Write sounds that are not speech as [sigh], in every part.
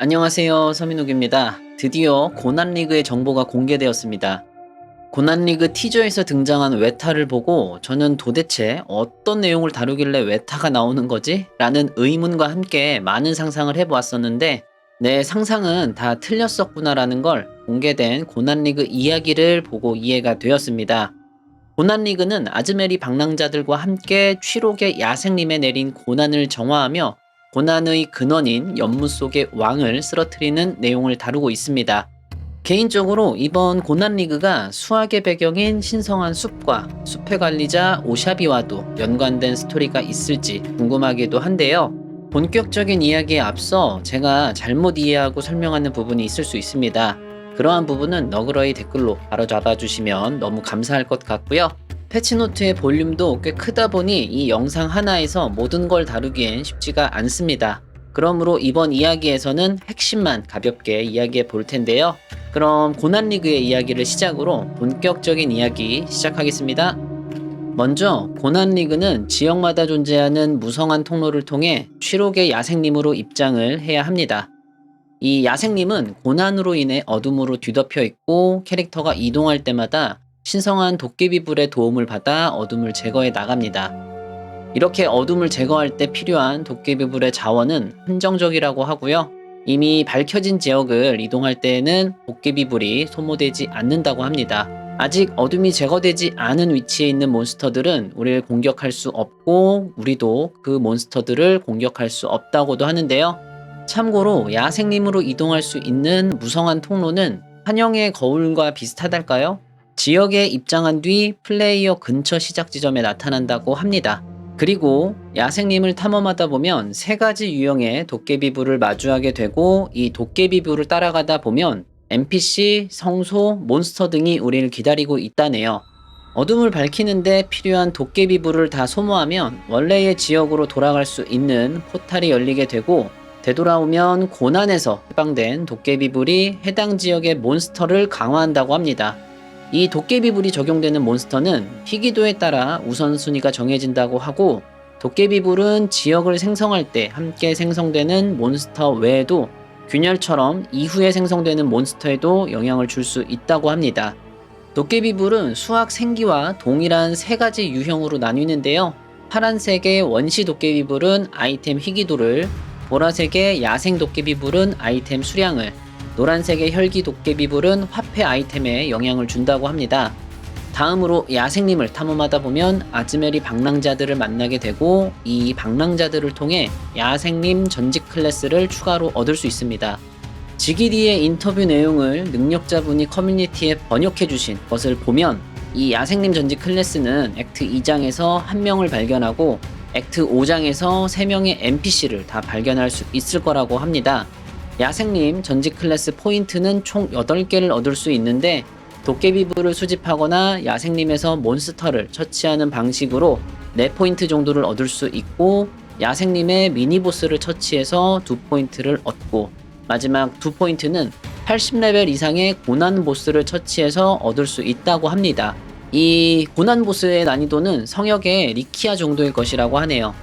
안녕하세요. 서민욱입니다. 드디어 고난리그의 정보가 공개되었습니다. 고난리그 티저에서 등장한 외타를 보고 저는 도대체 어떤 내용을 다루길래 외타가 나오는 거지? 라는 의문과 함께 많은 상상을 해보았었는데 내 상상은 다 틀렸었구나라는 걸 공개된 고난리그 이야기를 보고 이해가 되었습니다. 고난리그는 아즈메리 방랑자들과 함께 취록의 야생림에 내린 고난을 정화하며 고난의 근원인 연무 속의 왕을 쓰러뜨리는 내용을 다루고 있습니다. 개인적으로 이번 고난 리그가 수학의 배경인 신성한 숲과 숲의 관리자 오샤비와도 연관된 스토리가 있을지 궁금하기도 한데요. 본격적인 이야기에 앞서 제가 잘못 이해하고 설명하는 부분이 있을 수 있습니다. 그러한 부분은 너그러이 댓글로 바로 잡아 주시면 너무 감사할 것 같고요. 패치노트의 볼륨도 꽤 크다 보니 이 영상 하나에서 모든 걸 다루기엔 쉽지가 않습니다. 그러므로 이번 이야기에서는 핵심만 가볍게 이야기해 볼 텐데요. 그럼 고난리그의 이야기를 시작으로 본격적인 이야기 시작하겠습니다. 먼저 고난리그는 지역마다 존재하는 무성한 통로를 통해 취록의 야생림으로 입장을 해야 합니다. 이 야생림은 고난으로 인해 어둠으로 뒤덮여 있고 캐릭터가 이동할 때마다 신성한 도깨비불의 도움을 받아 어둠을 제거해 나갑니다. 이렇게 어둠을 제거할 때 필요한 도깨비불의 자원은 한정적이라고 하고요. 이미 밝혀진 지역을 이동할 때에는 도깨비불이 소모되지 않는다고 합니다. 아직 어둠이 제거되지 않은 위치에 있는 몬스터들은 우리를 공격할 수 없고 우리도 그 몬스터들을 공격할 수 없다고도 하는데요. 참고로 야생림으로 이동할 수 있는 무성한 통로는 한영의 거울과 비슷하달까요? 지역에 입장한 뒤 플레이어 근처 시작 지점에 나타난다고 합니다. 그리고 야생림을 탐험하다 보면 세 가지 유형의 도깨비불을 마주하게 되고 이 도깨비불을 따라가다 보면 NPC, 성소, 몬스터 등이 우리를 기다리고 있다네요. 어둠을 밝히는데 필요한 도깨비불을 다 소모하면 원래의 지역으로 돌아갈 수 있는 포탈이 열리게 되고 되돌아오면 고난에서 해방된 도깨비불이 해당 지역의 몬스터를 강화한다고 합니다. 이 도깨비불이 적용되는 몬스터는 희귀도에 따라 우선순위가 정해진다고 하고 도깨비불은 지역을 생성할 때 함께 생성되는 몬스터 외에도 균열처럼 이후에 생성되는 몬스터에도 영향을 줄 수 있다고 합니다. 도깨비불은 수학 생기와 동일한 세 가지 유형으로 나뉘는데요. 파란색의 원시 도깨비불은 아이템 희귀도를, 보라색의 야생 도깨비불은 아이템 수량을, 노란색의 혈기 도깨비불은 화폐 아이템에 영향을 준다고 합니다. 다음으로 야생림을 탐험하다 보면 아즈메리 방랑자들을 만나게 되고 이 방랑자들을 통해 야생림 전직 클래스를 추가로 얻을 수 있습니다. 지기디의 인터뷰 내용을 능력자분이 커뮤니티에 번역해 주신 것을 보면 이 야생림 전직 클래스는 액트 2장에서 한 명을 발견하고 액트 5장에서 3명의 NPC를 다 발견할 수 있을 거라고 합니다. 야생림 전직 클래스 포인트는 총 8개를 얻을 수 있는데 도깨비불을 수집하거나 야생림에서 몬스터를 처치하는 방식으로 4포인트 정도를 얻을 수 있고 야생림의 미니보스를 처치해서 2포인트를 얻고 마지막 2포인트는 80레벨 이상의 고난 보스를 처치해서 얻을 수 있다고 합니다. 이 고난 보스의 난이도는 성역의 리키아 정도일 것이라고 하네요.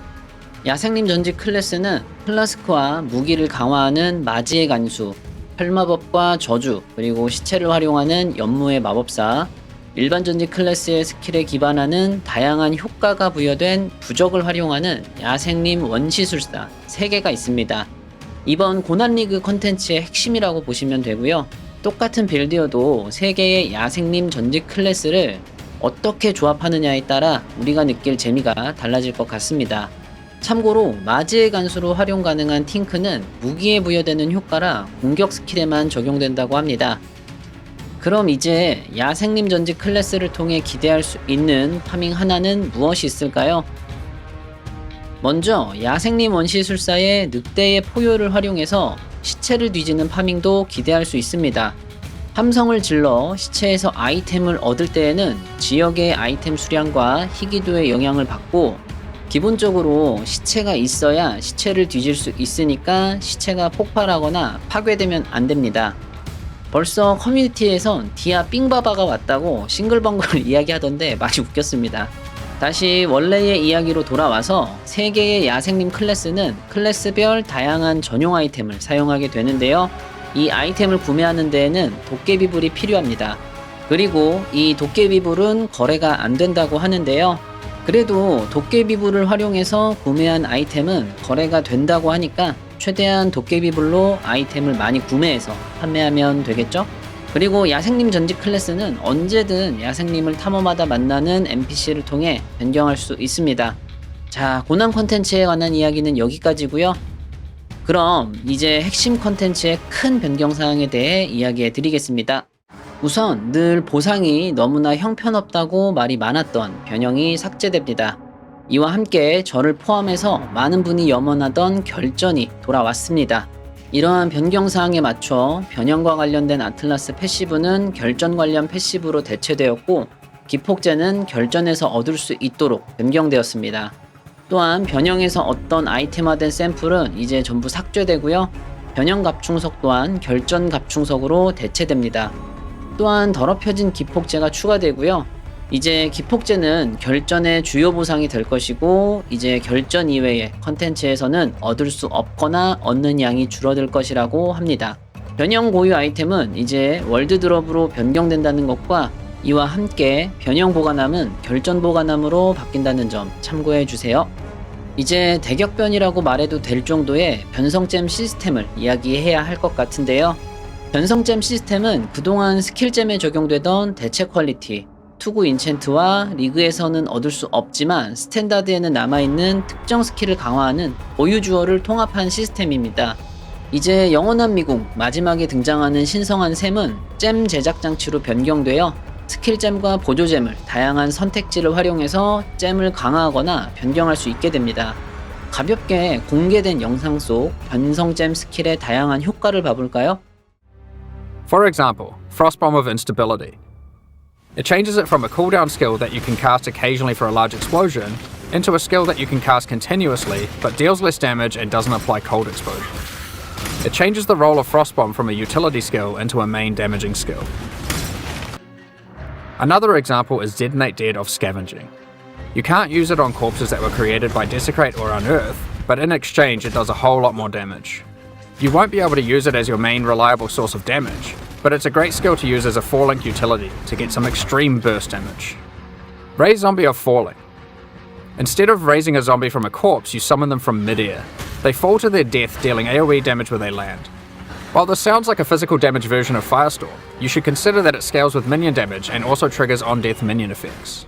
야생림 전직 클래스는 플라스크와 무기를 강화하는 마지의 간수, 혈마법과 저주, 그리고 시체를 활용하는 연무의 마법사, 일반 전직 클래스의 스킬에 기반하는 다양한 효과가 부여된 부적을 활용하는 야생림 원시술사 3개가 있습니다. 이번 고난리그 컨텐츠의 핵심이라고 보시면 되고요. 똑같은 빌드여도 3개의 야생림 전직 클래스를 어떻게 조합하느냐에 따라 우리가 느낄 재미가 달라질 것 같습니다. 참고로 마지의 간수로 활용 가능한 팅크는 무기에 부여되는 효과라 공격 스킬에만 적용된다고 합니다. 그럼 이제 야생림 전직 클래스를 통해 기대할 수 있는 파밍 하나는 무엇이 있을까요? 먼저 야생림 원시술사의 늑대의 포효를 활용해서 시체를 뒤지는 파밍도 기대할 수 있습니다. 함성을 질러 시체에서 아이템을 얻을 때에는 지역의 아이템 수량과 희귀도의 영향을 받고 기본적으로 시체가 있어야 시체를 뒤질 수 있으니까 시체가 폭발하거나 파괴되면 안 됩니다. 벌써 커뮤니티에선 디아 삥바바가 왔다고 싱글벙글 [laughs] 이야기하던데 많이 웃겼습니다. 다시 원래의 이야기로 돌아와서 3개의 야생님 클래스는 클래스별 다양한 전용 아이템을 사용하게 되는데요. 이 아이템을 구매하는 데에는 도깨비불이 필요합니다. 그리고 이 도깨비불은 거래가 안 된다고 하는데요. 그래도 도깨비불을 활용해서 구매한 아이템은 거래가 된다고 하니까 최대한 도깨비불로 아이템을 많이 구매해서 판매하면 되겠죠? 그리고 야생님 전직 클래스는 언제든 야생님을 탐험하다 만나는 NPC를 통해 변경할 수 있습니다. 자, 고난 컨텐츠에 관한 이야기는 여기까지고요. 그럼 이제 핵심 컨텐츠의 큰 변경 사항에 대해 이야기해 드리겠습니다. 우선 늘 보상이 너무나 형편없다고 말이 많았던 변형이 삭제됩니다. 이와 함께 저를 포함해서 많은 분이 염원하던 결전이 돌아왔습니다. 이러한 변경 사항에 맞춰 변형과 관련된 아틀라스 패시브는 결전 관련 패시브로 대체되었고 기폭제는 결전에서 얻을 수 있도록 변경되었습니다. 또한 변형에서 어떤 아이템화된 샘플은 이제 전부 삭제되고요. 변형 갑충석 또한 결전 갑충석으로 대체됩니다. 또한 더럽혀진 기폭제가 추가되고요. 이제 기폭제는 결전의 주요 보상이 될 것이고 이제 결전 이외의 컨텐츠에서는 얻을 수 없거나 얻는 양이 줄어들 것이라고 합니다. 변형 고유 아이템은 이제 월드 드롭으로 변경된다는 것과 이와 함께 변형 보관함은 결전 보관함으로 바뀐다는 점 참고해 주세요. 이제 대격변이라고 말해도 될 정도의 변성잼 시스템을 이야기해야 할 것 같은데요. 변성잼 시스템은 그동안 스킬잼에 적용되던 대체 퀄리티, 투구 인챈트와 리그에서는 얻을 수 없지만 스탠다드에는 남아있는 특정 스킬을 강화하는 보유 주어를 통합한 시스템입니다. 이제 영원한 미궁 마지막에 등장하는 신성한 샘은 잼 제작 장치로 변경되어 스킬잼과 보조잼을 다양한 선택지를 활용해서 잼을 강화하거나 변경할 수 있게 됩니다. 가볍게 공개된 영상 속 변성잼 스킬의 다양한 효과를 봐볼까요? For example, Frostbomb of Instability. It changes it from a cooldown skill that you can cast occasionally for a large explosion into a skill that you can cast continuously but deals less damage and doesn't apply cold exposure. It changes the role of Frostbomb from a utility skill into a main damaging skill. Another example is Detonate Dead of Scavenging. You can't use it on corpses that were created by Desecrate or Unearth, but in exchange it does a whole lot more damage. You won't be able to use it as your main reliable source of damage, but it's a great skill to use as a 4 link utility to get some extreme burst damage. Raise Zombie of Falling. Instead of raising a zombie from a corpse, you summon them from midair. They fall to their death, dealing AoE damage where they land. While this sounds like a physical damage version of Firestorm, you should consider that it scales with minion damage and also triggers on death minion effects.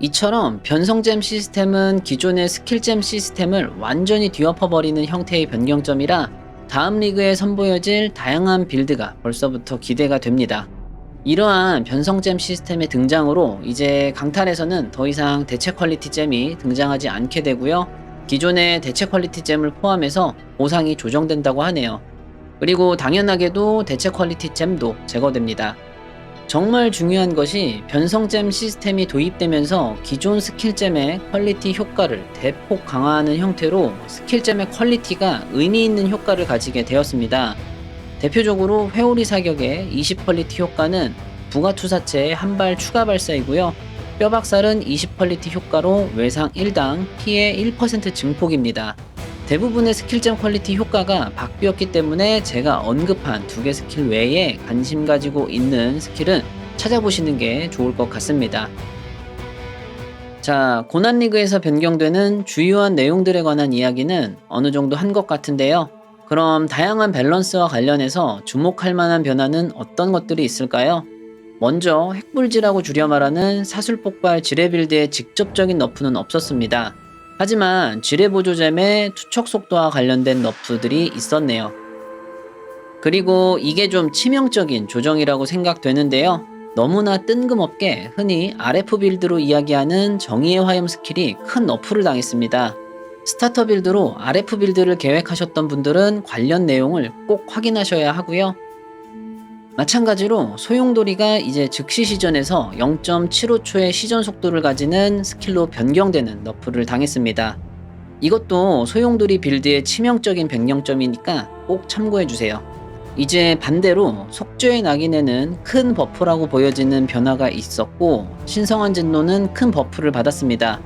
이처럼 변성잼 시스템은 기존의 스킬잼 시스템을 완전히 뒤엎어버리는 형태의 변경점이라 다음 리그에 선보여질 다양한 빌드가 벌써부터 기대가 됩니다. 이러한 변성잼 시스템의 등장으로 이제 강탈에서는 더 이상 대체 퀄리티 잼이 등장하지 않게 되고요. 기존의 대체 퀄리티 잼을 포함해서 보상이 조정된다고 하네요. 그리고 당연하게도 대체 퀄리티 잼도 제거됩니다. 정말 중요한 것이 변성잼 시스템이 도입되면서 기존 스킬잼의 퀄리티 효과를 대폭 강화하는 형태로 스킬잼의 퀄리티가 의미 있는 효과를 가지게 되었습니다. 대표적으로 회오리 사격의 20 퀄리티 효과는 부가 투사체의 한 발 추가 발사이고요. 뼈박살은 20 퀄리티 효과로 외상 1당 피해 1% 증폭입니다. 대부분의 스킬잼 퀄리티 효과가 박비였기 때문에 제가 언급한 두 개 스킬 외에 관심 가지고 있는 스킬은 찾아보시는 게 좋을 것 같습니다. 자, 고난 리그에서 변경되는 주요한 내용들에 관한 이야기는 어느 정도 한 것 같은데요. 그럼 다양한 밸런스와 관련해서 주목할 만한 변화는 어떤 것들이 있을까요? 먼저 핵불지라고 줄여 말하는 사술 폭발 지뢰 빌드의 직접적인 너프는 없었습니다. 하지만 지뢰 보조잼의 투척 속도와 관련된 너프들이 있었네요. 그리고 이게 좀 치명적인 조정이라고 생각되는데요. 너무나 뜬금없게 흔히 RF 빌드로 이야기하는 정의의 화염 스킬이 큰 너프를 당했습니다. 스타터 빌드로 RF 빌드를 계획하셨던 분들은 관련 내용을 꼭 확인하셔야 하고요. 마찬가지로 소용돌이가 이제 즉시 시전에서 0.75초의 시전 속도를 가지는 스킬로 변경되는 너프를 당했습니다. 이것도 소용돌이 빌드의 치명적인 변경점이니까 꼭 참고해주세요. 이제 반대로 속죄의 낙인에는 큰 버프라고 보여지는 변화가 있었고 신성한 진노는 큰 버프를 받았습니다.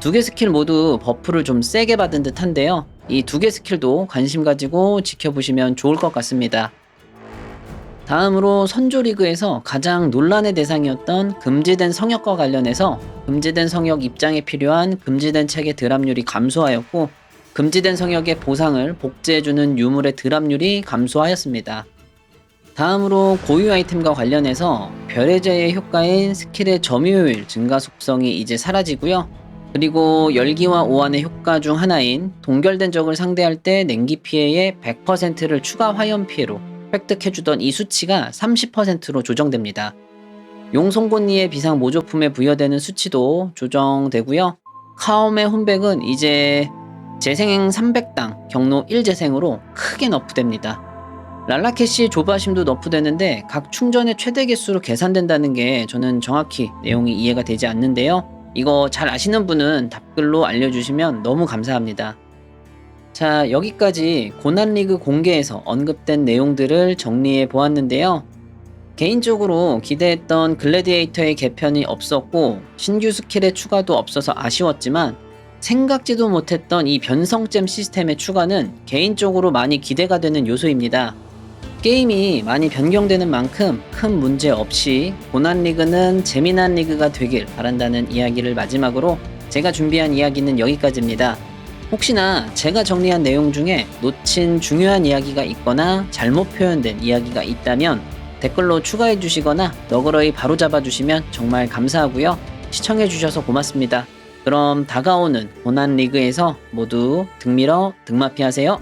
두 개 스킬 모두 버프를 좀 세게 받은 듯한데요. 이 두 개 스킬도 관심 가지고 지켜보시면 좋을 것 같습니다. 다음으로 선조 리그에서 가장 논란의 대상이었던 금지된 성역과 관련해서 금지된 성역 입장에 필요한 금지된 책의 드랍률이 감소하였고 금지된 성역의 보상을 복제해주는 유물의 드랍률이 감소하였습니다. 다음으로 고유 아이템과 관련해서 별의 제의 효과인 스킬의 점유효율 증가 속성이 이제 사라지고요. 그리고 열기와 오한의 효과 중 하나인 동결된 적을 상대할 때 냉기 피해의 100%를 추가 화염 피해로 획득해주던 이 수치가 30%로 조정됩니다. 용송곳니의 비상 모조품에 부여되는 수치도 조정되고요. 카옴의 혼백은 이제 재생 300당 경로 1재생으로 크게 너프됩니다. 랄라켓이 조바심도 너프되는데 각 충전의 최대 개수로 계산된다는 게 저는 정확히 내용이 이해가 되지 않는데요. 이거 잘 아시는 분은 답글로 알려주시면 너무 감사합니다. 자, 여기까지 고난리그 공개에서 언급된 내용들을 정리해 보았는데요. 개인적으로 기대했던 글래디에이터의 개편이 없었고 신규 스킬의 추가도 없어서 아쉬웠지만 생각지도 못했던 이 변성잼 시스템의 추가는 개인적으로 많이 기대가 되는 요소입니다. 게임이 많이 변경되는 만큼 큰 문제 없이 고난 리그는 재미난 리그가 되길 바란다는 이야기를 마지막으로 제가 준비한 이야기는 여기까지입니다. 혹시나 제가 정리한 내용 중에 놓친 중요한 이야기가 있거나 잘못 표현된 이야기가 있다면 댓글로 추가해 주시거나 너그러이 바로잡아 주시면 정말 감사하고요. 시청해 주셔서 고맙습니다. 그럼 다가오는 고난 리그에서 모두 등밀어 등마피 하세요.